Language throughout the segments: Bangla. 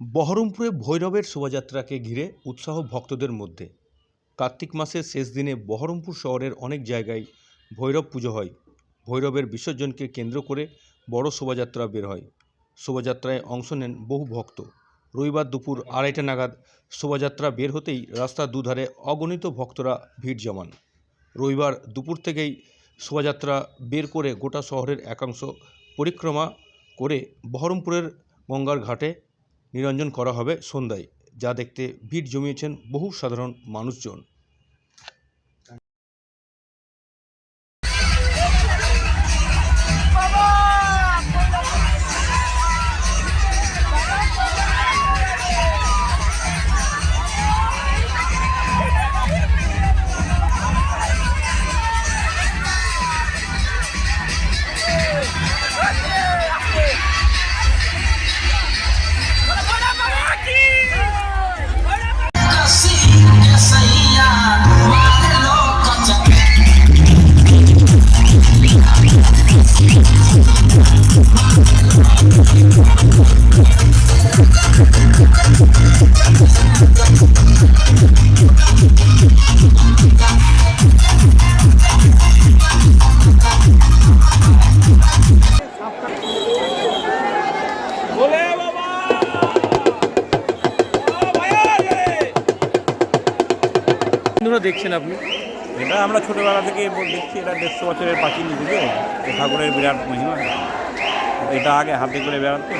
বহরমপুরে ভৈরবের শোভাযাত্রাকে ঘিরে উৎসাহ ভক্তদের মধ্যে। কার্তিক মাসের শেষ দিনে বহরমপুর শহরের অনেক জায়গায় ভৈরব পুজো হয়। ভৈরবের বিসর্জনকে কেন্দ্র করে বড় শোভাযাত্রা বের হয়। শোভাযাত্রায় অংশ নেন বহু ভক্ত। রবিবার দুপুর আড়াইটা নাগাদ শোভাযাত্রা বের হতেই রাস্তার দুধারে অগণিত ভক্তরা ভিড় জমান। রবিবার দুপুর থেকেই শোভাযাত্রা বের করে গোটা শহরের একাংশ পরিক্রমা করে বহরমপুরের গঙ্গার ঘাটে নিরঞ্জন করা হবে সন্ধ্যায় যা দেখতে ভিড় জমিয়েছেন বহু সাধারণ মানুষজন। দেখছেন আপনি এটা আমরা ছোটোবেলা থেকে দেখছি এটা দেড়শো বছরের প্রাচীন এ ঠাকুরের বিরাট মহিমা। এটা আগে হাতে করে বেড়াতো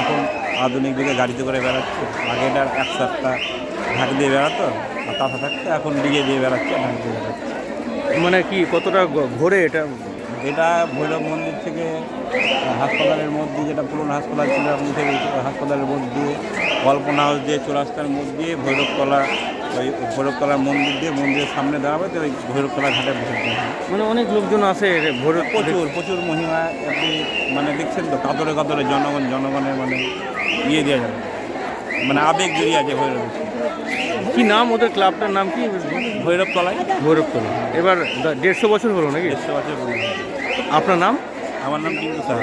এখন আধুনিক যুগে গাড়িতে করে বেড়াচ্ছে। আগে এটা এক সাতটা ঢাক দিয়ে বেড়াতো আর কাঁথা থাকতো এখন ডিগে দিয়ে বেড়াচ্ছে ঢাক দিয়ে বেড়াচ্ছে। মানে কি কতটা ঘোরে এটা? এটা ভৈরব মন্দির থেকে হাসপাতালের মধ্যে যেটা পুরনো হাসপাতাল ছিল আপনি থেকে হাসপাতালের মধ্যে দিয়ে কল্পনা হাউস দিয়ে চৌরাস্তার মধ্যে দিয়ে ভৈরবতলা ওই ভৈরবতলার মন্দির দিয়ে মন্দিরের সামনে দাঁড়াবে তো ওই ভৈরবতলা ঘাটে বসে মানে অনেক লোকজন আসে ভৈরব প্রচুর প্রচুর মহিমা আপনি মানে দেখছেন তো কাতরে কাতরে জনগণ জনগণের মানে ইয়ে দেওয়া যাবে। মানে আবেগ জড়িয়ে আছে ভৈরব। কি নাম ওদের ক্লাবটার নাম কি? ভৈরব তলায় ভৈরবতলা। এবার দেড়শো বছর হলো নাকি? দেড়শো বছর। আপনার নাম? আমার নাম সাহা।